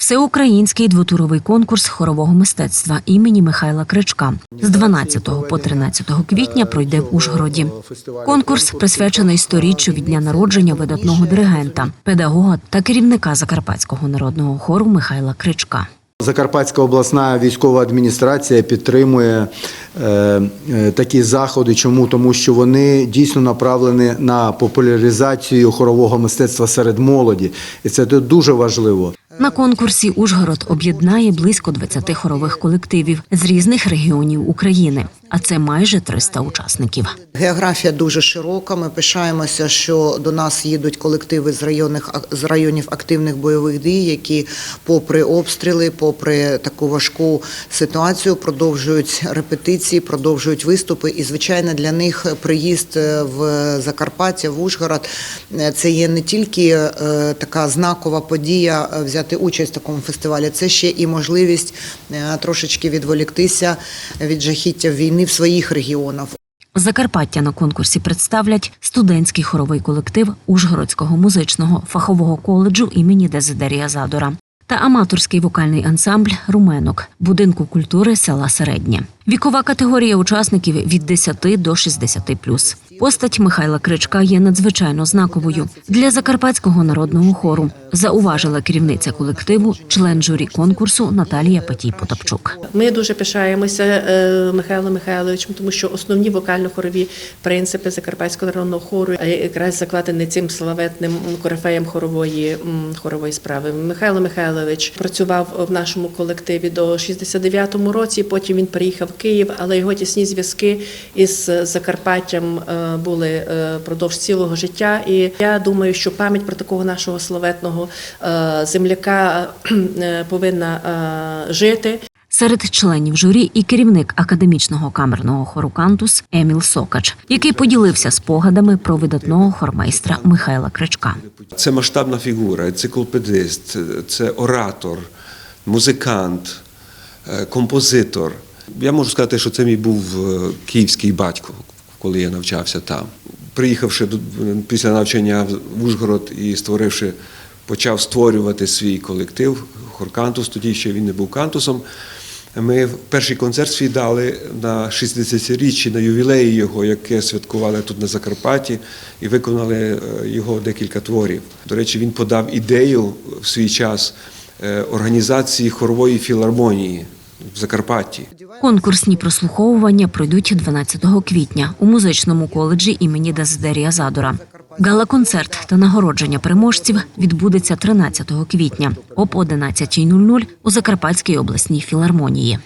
Всеукраїнський двотуровий конкурс хорового мистецтва імені Михайла Кричка з 12 по 13 квітня пройде в Ужгороді. Конкурс присвячений сторіччю від дня народження видатного диригента, педагога та керівника Закарпатського народного хору Михайла Кричка. Закарпатська обласна військова адміністрація підтримує е, е, такі заходи. Чому? Тому що вони дійсно направлені на популяризацію хорового мистецтва серед молоді, і це дуже важливо. На конкурсі Ужгород об'єднає близько 20 хорових колективів з різних регіонів України, а це майже 300 учасників. Географія дуже широка. Ми пишаємося, що до нас їдуть колективи з районних з районів активних бойових дій, які, попри обстріли, попри таку важку ситуацію, продовжують репетиції, продовжують виступи. І звичайно, для них приїзд в Закарпаття, в Ужгород е, це є не тільки е, така знакова подія е, взяти участь в такому фестивалі, це ще і можливість е, трошечки відволіктися від жахіття війни в своїх регіонах. Закарпаття на конкурсі представлять студентський хоровий колектив Ужгородського музичного фахового коледжу імені Дезидерія Задора та аматорський вокальний ансамбль Руменок будинку культури села Середнє. Вікова категорія учасників від 10 до 60 Постать Михайла Кричка є надзвичайно знаковою для закарпатського народного хору. Зауважила керівниця колективу, член журі конкурсу Наталія Патій Потапчук. Ми дуже пишаємося е, Михайлом Михайловичем, тому що основні вокально-хорові принципи Закарпатського народного хору е, якраз закладені цим славетним корифеєм хорової хорової справи. Михайло Михайлович працював в нашому колективі до 69-му році. Потім він переїхав в Київ, але його тісні зв'язки із Закарпаттям е, були е, продовж цілого життя. І я думаю, що пам'ять про такого нашого славетного е, земляка повинна жити. Серед членів журі і керівник академічного камерного хору Кантус Еміл Сокач, який поділився спогадами про видатного хормейстра Михайла Кричка. Це масштабна фігура, енциклопедист, це оратор, музикант, композитор. Я можу сказати, що це мій був е, київський батько, коли я навчався там. Приїхавши після навчання в Ужгород і створивши, почав створювати свій колектив Хоркантус, тоді ще він не був кантусом. Ми перший концерт свій дали на 60-річчі, на ювілеї його, яке святкували тут на Закарпатті, і виконали е, його декілька творів. До речі, він подав ідею в свій час е, організації хорової філармонії в Закарпатті. Конкурсні прослуховування пройдуть 12 квітня у музичному коледжі імені Дезидерія Задора. Гала-концерт та нагородження переможців відбудеться 13 квітня об 11.00 у Закарпатській обласній філармонії.